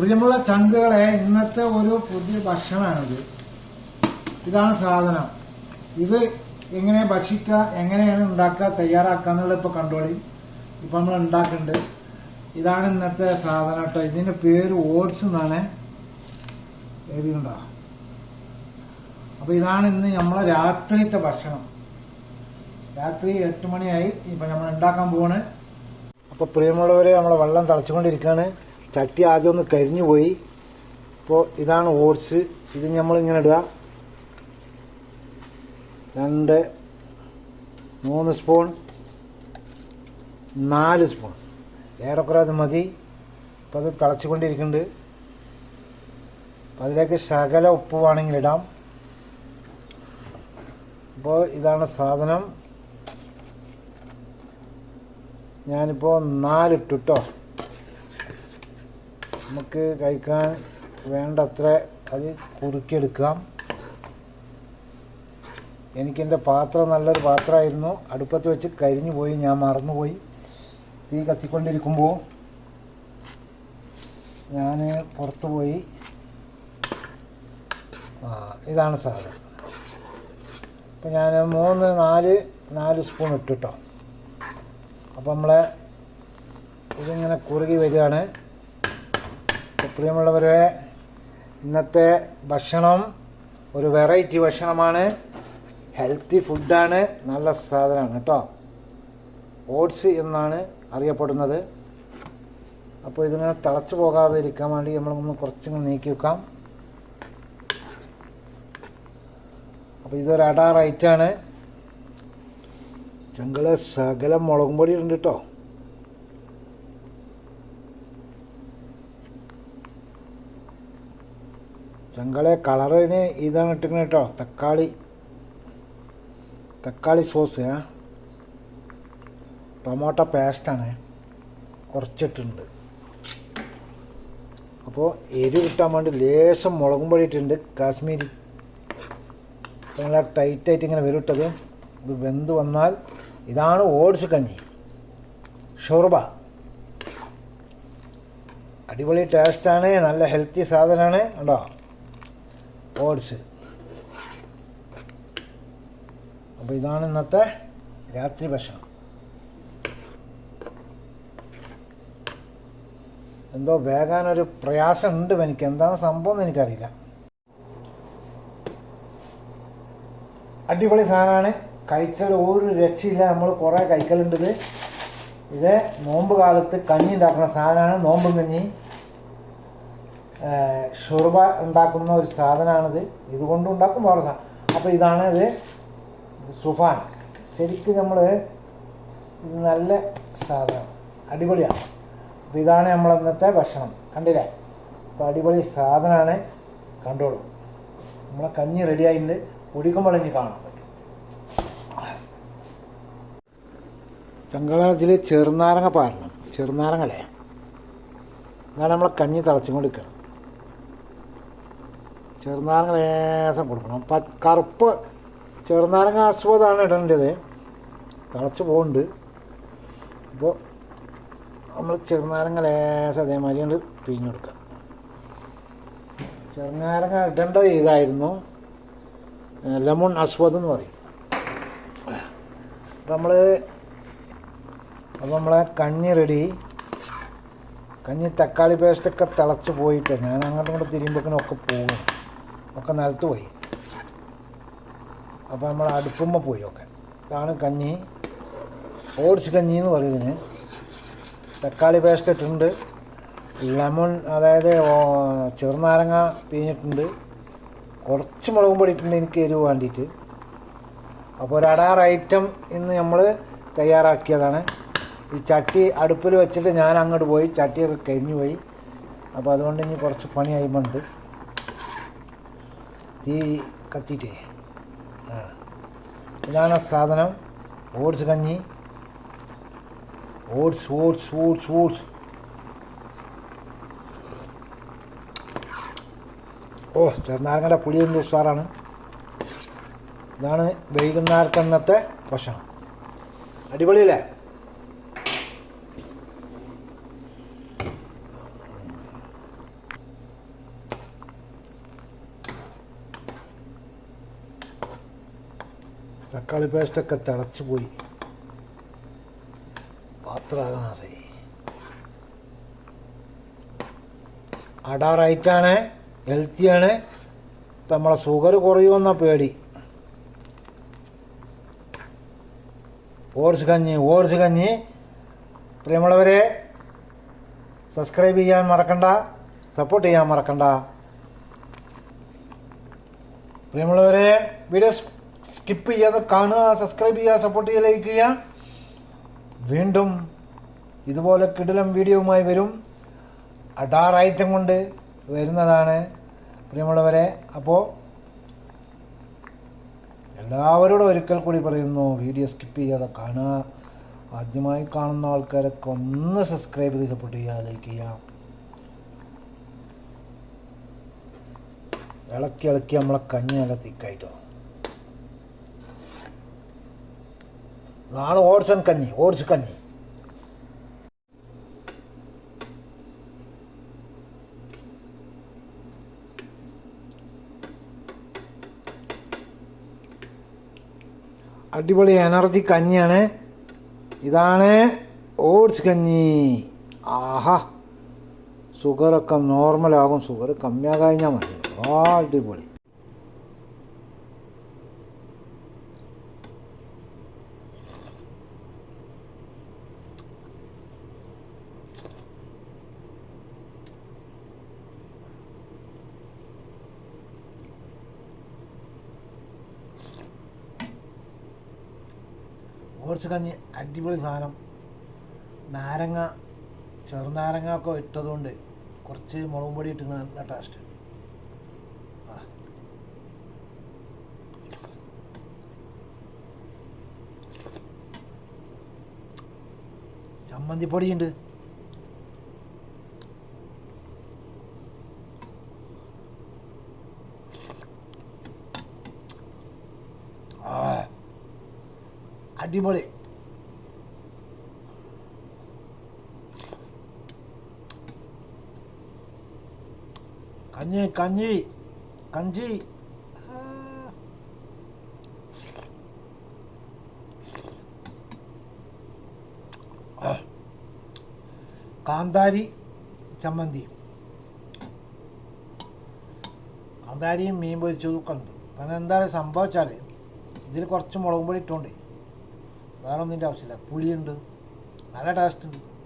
പ്രിയമുള്ള ചങ്കുകളെ ഇന്നത്തെ ഒരു പുതിയ ഭക്ഷണമാണിത്. ഇതാണ് സാധനം. ഇത് എങ്ങനെ ഭക്ഷിക്കുക എങ്ങനെയാണ് ഉണ്ടാക്കുക തയ്യാറാക്കുക എന്നുള്ളത് ഇപ്പൊ കണ്ടോളി. ഇപ്പൊ നമ്മൾ ഉണ്ടാക്കുന്നുണ്ട് ഇതാണ് ഇന്നത്തെ സാധനം കേട്ടോ. ഇതിന്റെ പേര് ഓട്സ് എന്നാണ് എഴുതിയിട്ടുണ്ടോ? അപ്പൊ ഇതാണ് ഇന്ന് നമ്മളെ രാത്രിത്തെ ഭക്ഷണം. രാത്രി എട്ട് മണിയായി ഇപ്പൊ നമ്മൾ ഉണ്ടാക്കാൻ പോവാണ്. അപ്പൊ പ്രിയമുള്ളവരെ നമ്മളെ വെള്ളം തിളച്ചുകൊണ്ടിരിക്കുകയാണ്. ചട്ടി ആദ്യം ഒന്ന് കരിഞ്ഞു പോയി. ഇപ്പോൾ ഇതാണ് ഓട്സ്. ഇത് നമ്മളിങ്ങനെ ഇടുക. രണ്ട് മൂന്ന് സ്പൂൺ നാല് സ്പൂൺ. ഏറെക്കുറെ അത് മതി. അപ്പം അത് തിളച്ചുകൊണ്ടിരിക്കുന്നുണ്ട്. അപ്പം അതിലേക്ക് ശകല ഉപ്പ് വേണമെങ്കിൽ ഇടാം. അപ്പോൾ ഇതാണ് സാധനം. ഞാനിപ്പോൾ നാലിട്ടു കേട്ടോ നമുക്ക് കഴിക്കാൻ വേണ്ടത്ര അത് കുറുക്കിയെടുക്കാം. എനിക്കെന്റെ പാത്രം നല്ലൊരു പാത്രമായിരുന്നു. അടുപ്പത്ത് വെച്ച് കരിഞ്ഞു പോയി. ഞാൻ മറന്നുപോയി. തീ കത്തിക്കൊണ്ടിരിക്കുമ്പോൾ ഞാൻ പുറത്തു പോയി ആ ഇതാണ് സാധനം. അപ്പം ഞാൻ മൂന്ന് നാല് നാല് സ്പൂൺ ഇട്ടിട്ടോ. അപ്പം നമ്മളെ ഇതിങ്ങനെ കുറുകി വരികയാണ്. പ്രിയമുള്ളവരെ ഇന്നത്തെ ഭക്ഷണം ഒരു വെറൈറ്റി ഭക്ഷണമാണ്. ഹെൽത്തി ഫുഡാണ് നല്ല സാധനമാണ് കേട്ടോ. ഓട്സ് എന്നാണ് അറിയപ്പെടുന്നത്. അപ്പോൾ ഇതിങ്ങനെ തിളച്ചു പോകാതെ ഇരിക്കാൻ വേണ്ടി നമ്മളൊന്ന് കുറച്ചിങ്ങനെ നീക്കി വെക്കാം. അപ്പോൾ ഇതൊരു അടാർ ഐറ്റാണ് ചങ്കള സകലം മുളകും പൊടി ഉണ്ട് കേട്ടോ. ചങ്കളെ കളറിന് ഇതാണ് ഇട്ടിരിക്കുന്നത് കേട്ടോ. തക്കാളി. തക്കാളി സോസ് ടൊമാറ്റോ പേസ്റ്റാണ് കുറച്ചിട്ടുണ്ട്. അപ്പോൾ എരിവ് കിട്ടാൻ വേണ്ടി ലേശം മുളകും പൊടി ഇട്ടിട്ടുണ്ട്. കാശ്മീരി നല്ല ടൈറ്റായിട്ട് ഇങ്ങനെ വരുട്ടത് ഇത് വെന്ത് വന്നാൽ ഇതാണ് ഓട്സ് കഞ്ഞി. ഷോർബ. അടിപൊളി ടേസ്റ്റാണ് നല്ല ഹെൽത്തി സാധനമാണ്. ഉണ്ടോ ഓട്സ്. അപ്പോൾ ഇതാണ് ഇന്നത്തെ രാത്രി ഭക്ഷണം. എന്തോ വേകാനൊരു പ്രയാസം ഉണ്ട് എനിക്ക്. എന്താണ് സംഭവം എന്ന് എനിക്കറിയില്ല. അടിപൊളി സാധനമാണ്. കഴിച്ചാൽ ഒരു രക്ഷയില്ല. നമ്മൾ കുറേ കഴിക്കലുണ്ട് ഇത്. നോമ്പ് കാലത്ത് കഞ്ഞി ഉണ്ടാക്കുന്ന സാധനമാണ്. നോമ്പും കഞ്ഞി ഷുർബ ഉണ്ടാക്കുന്ന ഒരു സാധനമാണിത് ഇതുകൊണ്ട് ഉണ്ടാക്കും വേറെ അപ്പോൾ ഇതാണ് ഇത് സുഫാൻ. ശരിക്കും നമ്മൾ ഇത് നല്ല സാധനം. അടിപൊളിയാണ്. അപ്പോൾ ഇതാണ് നമ്മൾ ഇന്നത്തെ ഭക്ഷണം. കണ്ടില്ലേ? അപ്പോൾ അടിപൊളി സാധനമാണ് കണ്ടോളൂ. നമ്മളെ കഞ്ഞി റെഡി ആയിട്ടുണ്ട് കുടിക്കുമ്പോൾ ഇനി കാണാൻ പറ്റും. ചങ്കളത്തിൽ ചെറുനാരങ്ങ പാരണം. ചെറുനാരങ്ങല്ലേ? അതാണ് നമ്മളെ കഞ്ഞി തിളച്ചും കൊടുക്കണം ചെറുനാരങ്ങ ലേശം കൊടുക്കണം. പ കറുപ്പ് ചെറുനാരങ്ങ ആസ്വാദമാണ് ഇടേണ്ടത്. തിളച്ച് പോകുന്നുണ്ട് അപ്പോൾ നമ്മൾ ചെറുനാരങ്ങ ലേശം അതേമാതിരി കൊണ്ട് പിഴിഞ്ഞ് കൊടുക്കുക. ചെറുനാരങ്ങ ഇടേണ്ടത് ഇതായിരുന്നു. ലെമൺ അസ്വദ് എന്ന് പറയും. അപ്പം നമ്മൾ അപ്പോൾ നമ്മളെ കഞ്ഞി റെഡി കഞ്ഞി തക്കാളി പേസ്റ്റൊക്കെ തിളച്ച് പോയിട്ട് ഞാൻ അങ്ങോട്ടും ഇങ്ങോട്ട് തിരിയുമ്പോഴേക്കിനും ഒക്കെ പോകും. ഒക്കെ നിലത്ത് പോയി. അപ്പോൾ നമ്മൾ അടുപ്പുമ്പോൾ പോയി ഒക്കെ. ഇതാണ് കഞ്ഞി. ഓട്സ് കഞ്ഞി എന്ന് പറയുന്നതിന് തക്കാളി പേസ്റ്റ് ഇട്ടിട്ടുണ്ട്. ലെമൺ അതായത് ചെറുനാരങ്ങ പിഴിഞ്ഞിട്ടുണ്ട്. കുറച്ച് മുളകും പൊടി ഇട്ടുണ്ട് എനിക്ക് എരിവ് വേണ്ടിയിട്ട്. അപ്പോൾ ഒരു അടാറ് ഐറ്റം ഇന്ന് നമ്മൾ തയ്യാറാക്കിയതാണ്. ഈ ചട്ടി അടുപ്പിൽ വെച്ചിട്ട് ഞാൻ അങ്ങോട്ട് പോയി. ചട്ടിയൊക്കെ കരിഞ്ഞു പോയി. അപ്പോൾ അതുകൊണ്ട് ഇനി കുറച്ച് പണി അയിമുണ്ട് തീ കത്തിയിട്ടേ. ആ. ഇതാണ് സാധനം. ഓട്സ് കഞ്ഞി. Oats oats oats oats. ഓ ചെറുനാരങ്ങയുടെ പുളിയുണ്ട് ഉഷാറാണ് ഇതാണ് വൈകുന്നേരത്തെ ഭക്ഷണം. അടിപൊളിയല്ലേ? തക്കാളി പേസ്റ്റൊക്കെ തിളച്ച് പോയി. പാത്രമാകാതെ. അട റൈറ്റാണ് ഹെൽത്തിയാണ്. ഇപ്പം നമ്മളെ ഷുഗർ കുറയുമെന്ന പേടി. ഓർസ് കഞ്ഞി ഓർസ് കഞ്ഞി. പ്രിയമുള്ളവരെ സബ്സ്ക്രൈബ് ചെയ്യാൻ മറക്കണ്ട സപ്പോർട്ട് ചെയ്യാൻ മറക്കണ്ട. പ്രിയമുള്ളവരെ വീഡിയോ സ്കിപ്പ് ചെയ്യാതെ കാണുക സബ്സ്ക്രൈബ് ചെയ്യുക സപ്പോർട്ട് ചെയ്യുക ലൈക്ക് ചെയ്യുക. വീണ്ടും ഇതുപോലെ കിടിലം വീഡിയോയുമായി വരും. അഡാർ ഐറ്റം കൊണ്ട് വരുന്നതാണ് പ്രിയമുള്ളവരെ. അപ്പോൾ എല്ലാവരോടും ഒരിക്കൽ കൂടി പറയുന്നു വീഡിയോ സ്കിപ്പ് ചെയ്യാതെ കാണുക. ആദ്യമായി കാണുന്ന ആൾക്കാരൊക്കെ ഒന്ന് സബ്സ്ക്രൈബ് ചെയ്ത് സപ്പോർട്ട് ചെയ്യുക ലൈക്ക് ചെയ്യുക. ഇളക്കി ഇളക്കി നമ്മളെ കഞ്ഞി നല്ല തിക്കായിട്ടോ നാളെ ഓട്സൻ കഞ്ഞി ഓട്സ് കഞ്ഞി അടിപൊളി എനർജി കഞ്ഞിയാണ് ഇതാണ് ഓട്സ് കഞ്ഞി ആഹാ ഷുഗറൊക്കെ നോർമലാകും ഷുഗർ കമ്മിയാകഴിഞ്ഞാൽ മതി ആ അടിപൊളി ഓട്സ് കഞ്ഞി അടിപൊളി സാധനം. നാരങ്ങ ചെറുനാരങ്ങ ഒക്കെ ഇട്ടതുകൊണ്ട് കുറച്ച് മുളകും പൊടി ഇട്ട് നല്ല ടേസ്റ്റ്. ചമ്മന്തിപ്പൊടിയുണ്ട് ആ അടിപൊളി. കഞ്ഞി കഞ്ഞി കഞ്ചി. കാന്താരി ചമ്മന്തി. കാന്താരിയും മീൻ പൊരിച്ചതും ഒക്കെ ഉണ്ട്. കാരണം എന്താ സംഭവിച്ചാൽ ഇതിൽ കുറച്ച് മുളകും പൊടി ഇട്ടുകൊണ്ടേ വേറെ ഒന്നിന്റെ ആവശ്യമില്ല. പുളിയുണ്ട്. നല്ല ടേസ്റ്റ് ഉണ്ട്.